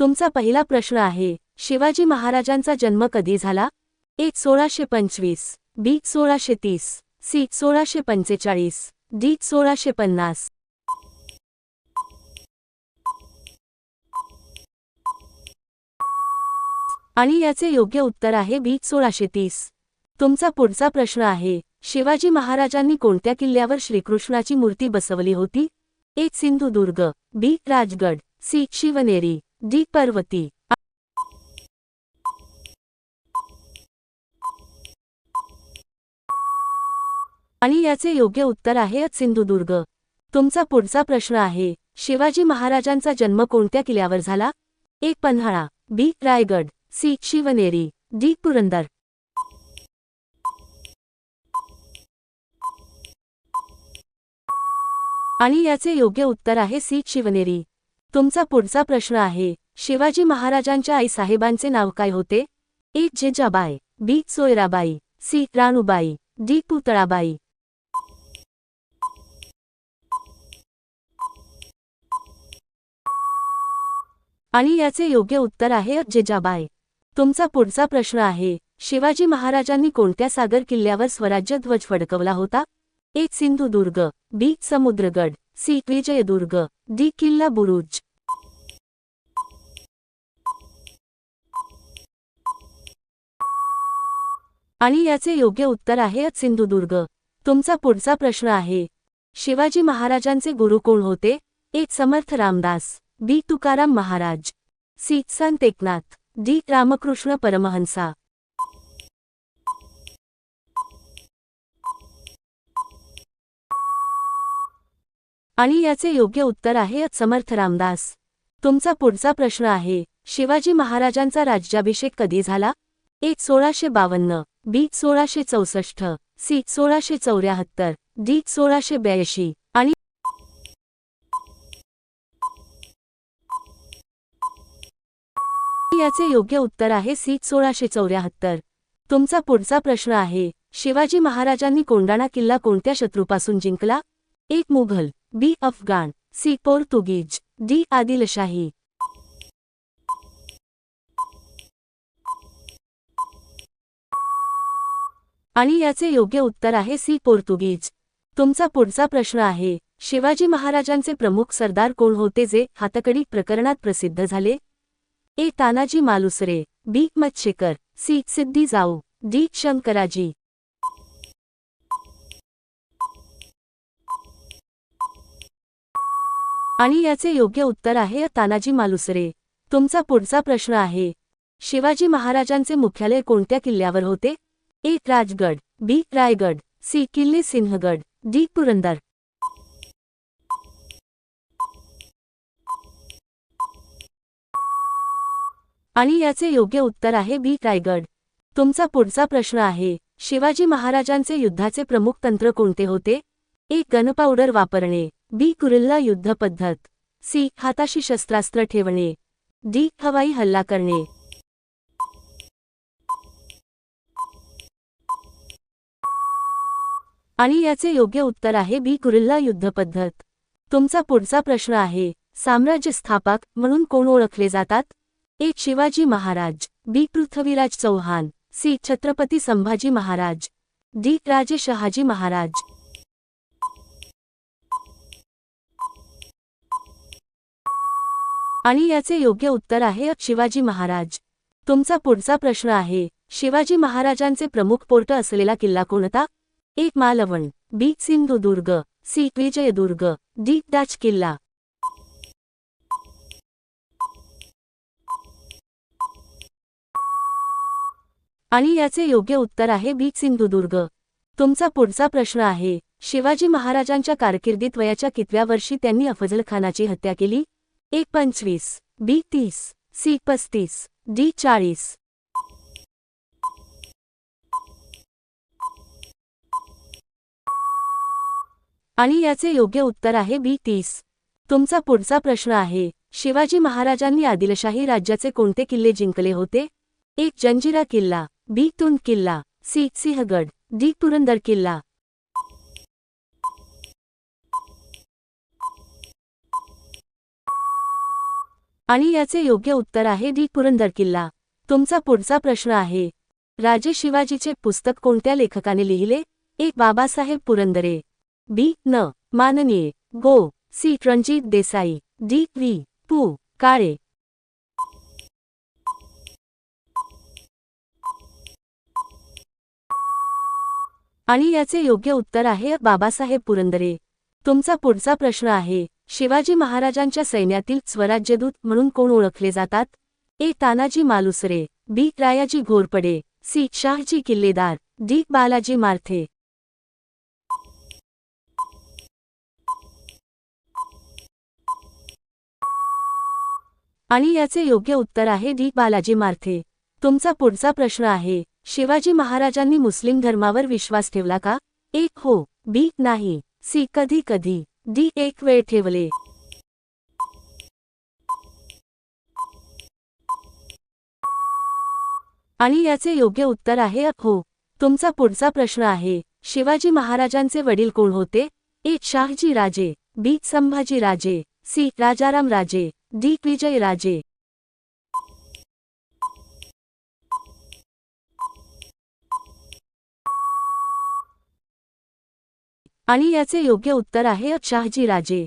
तुमचा पहिला प्रश्न आहे शिवाजी महाराजांचा जन्म कधी झाला? एक सोळाशे पंचवीस बी सोळाशे तीस सी सोळाशे पंचेचाळीस डी सोळाशे पन्नास. आणि याचे योग्य उत्तर आहे बी सोळाशे तीस. तुमचा पुढचा प्रश्न आहे शिवाजी महाराजांनी कोणत्या किल्ल्यावर श्रीकृष्णाची मूर्ती बसवली होती? एक Sindhudurg B Rajgad C Shivneri. D Parvati आणि याचे योग्य उत्तर आहे सिंधुदुर्ग. तुमचा पुढचा प्रश्न आहे शिवाजी महाराजांचा जन्म कोणत्या किल्ल्यावर झाला? एक Panhala B. Raigad C. Shivneri D. Purandar. आणि याचे योग्य उत्तर आहे सी. शिवनेरी. तुमचा पुढचा प्रश्न आहे शिवाजी महाराजांच्या आईसाहेबांचे नाव काय होते? एक Jejabai B. Soyrabai C. Ranubai D. Putalabai. आणि याचे योग्य उत्तर आहे जेजाबाई. तुमचा पुढचा प्रश्न आहे शिवाजी महाराजांनी कोणत्या सागर किल्ल्यावर स्वराज्य ध्वज फडकवला होता? एक Sindhudurg B. Samudragad C. Vijaydurg D. किल्ला बुरुज. आणि याचे योग्य उत्तर आहे सिंधुदुर्ग. तुमचा पुढचा प्रश्न आहे शिवाजी महाराजांचे गुरु कोण होते? एक Samarth Ramdas B. Tukaram Maharaj C. Sant Eknath D. Ramakrishna Paramahansa. आणि याचे योग्य उत्तर आहे समर्थ रामदास. तुमचा पुढचा प्रश्न आहे शिवाजी महाराजांचा राज्याभिषेक कधी झाला? एक सोळाशे बावन्न बी सोळाशे चौसष्ट सी सोळाशे चौऱ्याहत्तर डी सोळाशे ब्याऐंशी आणि याचे योग्य उत्तर आहे सी सोळाशे चौऱ्याहत्तर. तुमचा पुढचा प्रश्न आहे शिवाजी महाराजांनी कोंडाणा किल्ला कोणत्या शत्रूपासून जिंकला? एक Mughal B Afghan C Portuguese D Adilshahi. आणि याचे योग्य उत्तर आहे सी पोर्तुगीज. तुमचा पुढचा प्रश्न आहे शिवाजी महाराजांचे प्रमुख सरदार कोण होते जे हातकडी प्रकरणात प्रसिद्ध झाले? A Tanaji Malusare B Machhekar C Siddi जाऊ डी शंकराजी. आणि याचे योग्य उत्तर आहे तानाजी मालुसरे. तुमचा पुढचा प्रश्न आहे शिवाजी महाराजांचे मुख्यालय कोणत्या किल्ल्यावर होते? A. Rajgad B. Raigad C. किल्ले सिंहगड डी. पुरंदर. आणि याचे योग्य उत्तर आहे बी. रायगड. तुमचा पुढचा प्रश्न आहे शिवाजी महाराजांचे युद्धाचे प्रमुख तंत्र कोणते होते? ए. गनपावडर वापरणे. बी. कुरिल्ला युद्ध पद्धत. सी. हाताशी शस्त्रास्त्र ठेवणे. डी. हवाई हल्ला करणे. आणि याचे योग्य उत्तर आहे बी. कुरिल्ला युद्ध पद्धत. तुमचा पुढचा प्रश्न आहे साम्राज्य स्थापक म्हणून कोण ओळखले जातात? A. Shivaji Maharaj B. Prithviraj Chauhan C. Chhatrapati Sambhaji Maharaj D. Raje Shahaji Maharaj. आणि याचे योग्य उत्तर आहे शिवाजी महाराज. तुमचा पुढचा प्रश्न आहे शिवाजी महाराजांचे प्रमुख पोर्ट असलेला किल्ला कोणता? एक Malvan B. Sindhudurg C. Vijaydurg D. डाच किल्ला. आणि याचे योग्य उत्तर आहे बी. सिंधुदुर्ग. तुमचा पुढचा प्रश्न आहे शिवाजी महाराजांच्या कारकिर्दीत वयाच्या कितव्या वर्षी त्यांनी अफजल खानाची हत्या केली? एक पंचवीस बी तीस सी पस्तीस डी चाळीस. आणि याचे योग्य उत्तर आहे बी तीस. तुमचा पुढचा प्रश्न आहे शिवाजी महाराजांनी आदिलशाही राज्याचे कोणते किल्ले जिंकले होते? एक जंजिरा किल्ला बी तुंद किल्ला सी सिंहगड डी पुरंदर किल्ला. आणि याचे योग्य उत्तर आहे डी. पुरंदर किल्ला तुमचा पुढचा प्रश्न आहे. राजे शिवाजीचे पुस्तक कोणत्या लेखकाने लिहिले? एक बाबासाहेब पुरंदरे. बी. न. माननीय. गो. C. Ranjit Desai. D. V पु. काळे. आणि याचे योग्य उत्तर आहे बाबासाहेब पुरंदरे. तुमचा पुढचा प्रश्न आहे. शिवाजी महाराजांच्या सैन्यातील स्वराज्यदूत म्हणून कोण ओळखले जातात? A. Tanaji Malusare B. Rayaji Ghorpade C. Shahaji Killedar D. Balaji Marthe. आणि याचे योग्य उत्तर आहे डी. बालाजी मार्थे. तुमचा पुढचा प्रश्न आहे शिवाजी महाराजांनी मुस्लिम धर्मावर विश्वास ठेवला का? एक हो. बी. नाही. सी. कधी कधी. डी एक वेळ ठेवले. आणि याचे योग्य उत्तर आहे हो. तुमचा पुढचा प्रश्न आहे. शिवाजी महाराजांचे वडील कोण होते? ए. शाहजी राजे बी. संभाजी राजे सी. राजाराम राजे डी. विजय राजे. आणि याचे योग्य उत्तर आहे अ शाहजी राजे